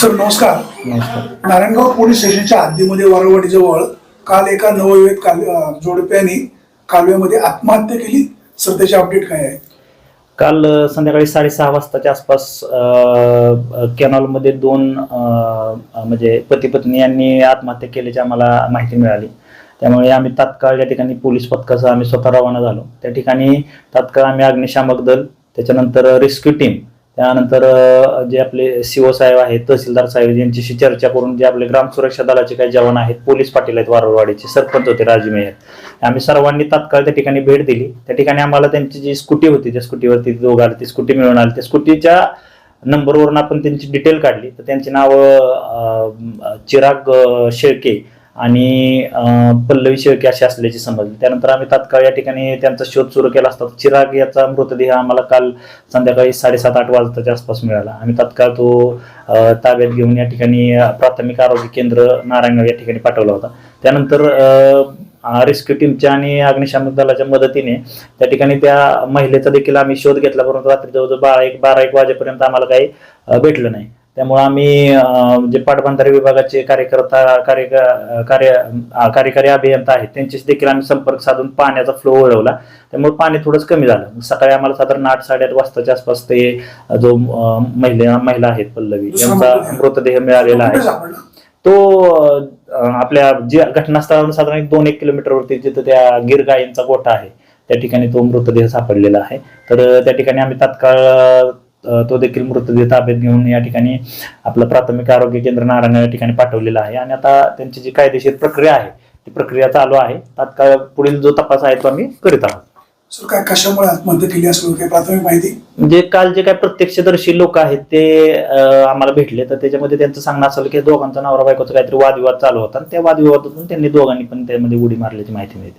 Sir नमस्कार. नमस्कार Narayangaon police स्टेशनच्या हद्दीमध्ये वारवाडीजवळ काल एका नवविवाहित काल जोडप्याने कालव्यामध्ये आत्महत्या केली. सर त्याचे अपडेट काय आहे? काल संध्याकाळी साडेसहा वाजताच्या आसपास कॅनॉलमध्ये दोन म्हणजे पती पत्नी यांनी आत्महत्या केल्याची आम्हाला माहिती मिळाली. त्यामुळे आम्ही तात्काळ या ठिकाणी पोलीस पथकासह आम्ही स्वतः रवाना झालो. त्या ठिकाणी तात्काळ आम्ही अग्निशामक दल त्याच्यानंतर रेस्क्यू टीम त्यानंतर जे आपले सीओ साहेब आहेत तहसीलदार साहेब यांच्याशी चर्चा करून जे आपले ग्राम सुरक्षा दलाचे काही जवान आहेत पोलीस पाटील आहेत वारवाडीचे सरपंच होते राजू मेहर. आम्ही सर्वांनी तात्काळ त्या ठिकाणी भेट दिली. त्या ठिकाणी आम्हाला त्यांची जी स्कूटी होती त्या स्कूटीवरती दोघं आले ती स्कूटी मिळून आली. त्या स्कूटीच्या नंबरवरून आपण त्यांची डिटेल काढली. तर त्यांची नावं चिराग शेळके आणि पल्लवी शेळके अशी असल्याची समजले त्यानंतर आम्ही तात्काळ या ठिकाणी त्यांचा शोध सुरू केला असता. चिराग याचा मृतदेह आम्हाला काल संध्याकाळी साडेसात आठ वाजताच्या आसपास मिळाला. आम्ही तात्काळ तो ताब्यात घेऊन या ठिकाणी प्राथमिक आरोग्य केंद्र नारायणगाव या ठिकाणी पाठवला होता. त्यानंतर रेस्क्यू टीमच्या आणि अग्निशामक दलाच्या मदतीने त्या ठिकाणी त्या महिलेचा देखील आम्ही शोध घेतला. परंतु रात्री जवळजवळ बारा एक बारा एक वाजेपर्यंत आम्हाला काही भेटलं नाही. त्यामुळे आम्ही जे पाटबंधारे विभागाचे कार्यकर्ता कार्य कार्य कार्यकारी अभियंता आहेत त्यांच्याशी देखील आम्ही संपर्क साधून पाण्याचा फ्लो वळवला. त्यामुळे पाणी थोडंच कमी झालं. सकाळी आम्हाला साधारण आठ साडेआठ वाजताच्या आसपास ते जो महिला महिला आहेत पल्लवी यांचा मृतदेह. मिळालेला आहे. तो आपल्या जे घटनास्थळावरून साधारण एक दोन एक किलोमीटरवरती जिथं त्या गिर गायींचा गोठा आहे त्या ठिकाणी तो मृतदेह सापडलेला आहे. तर त्या ठिकाणी आम्ही तात्काळ तो देखील मृतदेह ताब्यात घेऊन या ठिकाणी आपलं प्राथमिक आरोग्य केंद्र नारायण या ठिकाणी पाठवलेलं आहे. आणि आता त्यांची जी कायदेशीर प्रक्रिया आहे ती प्रक्रिया चालू आहे. तात्काळ पुढील जो तपास आहे तो आम्ही करीत आहोत. सर काय कशामुळे आत्महत्या केली असं काही प्राथमिक माहिती? म्हणजे काल जे काही प्रत्यक्षदर्शी लोक आहेत ते आम्हाला भेटले. तर त्याच्यामध्ये त्यांचं सांगणं असलं की दोघांचा नवरा बायकोचा काहीतरी वादविवाद चालू होता. आणि त्या वादविवादातून त्यांनी दोघांनी पण त्यामध्ये उडी मारल्याची माहिती मिळते.